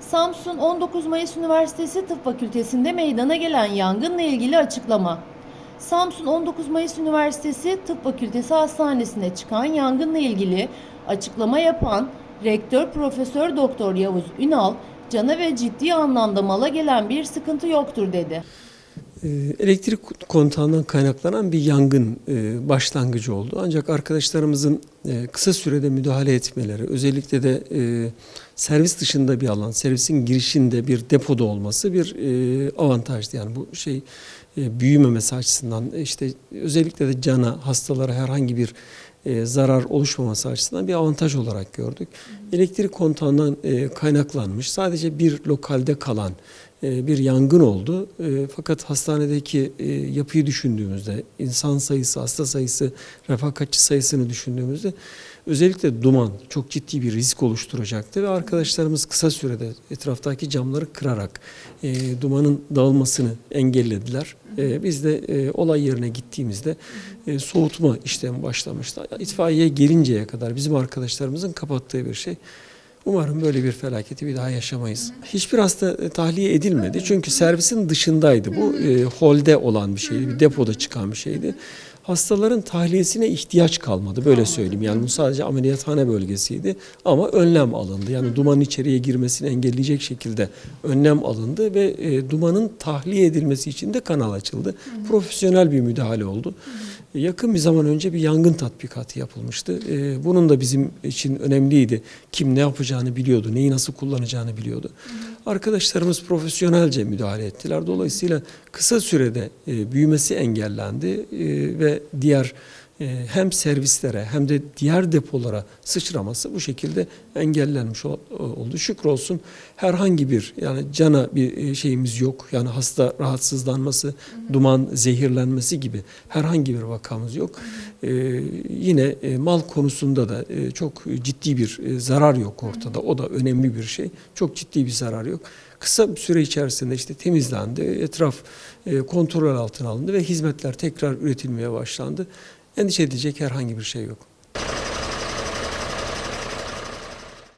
Samsun 19 Mayıs Üniversitesi Tıp Fakültesi'nde meydana gelen yangınla ilgili açıklama. Samsun 19 Mayıs Üniversitesi Tıp Fakültesi Hastanesi'ne çıkan yangınla ilgili açıklama yapan Rektör Profesör Doktor Yavuz Ünal, cana ve ciddi anlamda mala gelen bir sıkıntı yoktur dedi. Ee, Elektrik kontağından kaynaklanan bir yangın e, başlangıcı oldu. Ancak arkadaşlarımızın e, kısa sürede müdahale etmeleri, özellikle de e, servis dışında bir alan, servisin girişinde bir depoda olması bir avantajdı. Yani bu şey büyümemesi açısından işte özellikle de cana, hastalara herhangi bir zarar oluşmaması açısından bir avantaj olarak gördük. Elektrik kontağından kaynaklanmış sadece bir lokalde kalan bir yangın oldu. E, Fakat hastanedeki e, yapıyı düşündüğümüzde, insan sayısı, hasta sayısı, refakatçi sayısını düşündüğümüzde özellikle duman çok ciddi bir risk oluşturacaktı ve arkadaşlarımız kısa sürede etraftaki camları kırarak e, dumanın dağılmasını engellediler. E, biz de e, olay yerine gittiğimizde e, soğutma işlemi başlamıştı. İtfaiye gelinceye kadar bizim arkadaşlarımızın kapattığı bir şey. Umarım böyle bir felaketi bir daha yaşamayız. Hiçbir hasta e, tahliye edilmedi çünkü servisin dışındaydı. Bu e, holde olan bir şeydi, bir depoda çıkan bir şeydi. Hastaların tahliyesine ihtiyaç kalmadı böyle söyleyeyim. Yani bu sadece ameliyathane bölgesiydi ama önlem alındı. Yani dumanın içeriye girmesini engelleyecek şekilde önlem alındı ve e, dumanın tahliye edilmesi için de kanal açıldı. Profesyonel bir müdahale oldu. Yakın bir zaman önce bir yangın tatbikatı yapılmıştı. Ee, Bunun da bizim için önemliydi. Kim ne yapacağını biliyordu, neyi nasıl kullanacağını biliyordu. Arkadaşlarımız profesyonelce müdahale ettiler. Dolayısıyla kısa sürede e, büyümesi engellendi e, ve diğer hem servislere hem de diğer depolara sıçraması bu şekilde engellenmiş ol- oldu. Şükür olsun herhangi bir yani cana bir e, şeyimiz yok. Yani hasta rahatsızlanması, duman zehirlenmesi gibi herhangi bir vakamız yok. E, yine e, mal konusunda da e, çok ciddi bir e, zarar yok ortada. O da önemli bir şey. Çok ciddi bir zarar yok. Kısa bir süre içerisinde işte temizlendi, etraf e, kontrol altına alındı ve hizmetler tekrar üretilmeye başlandı. Endişe edecek herhangi bir şey yok.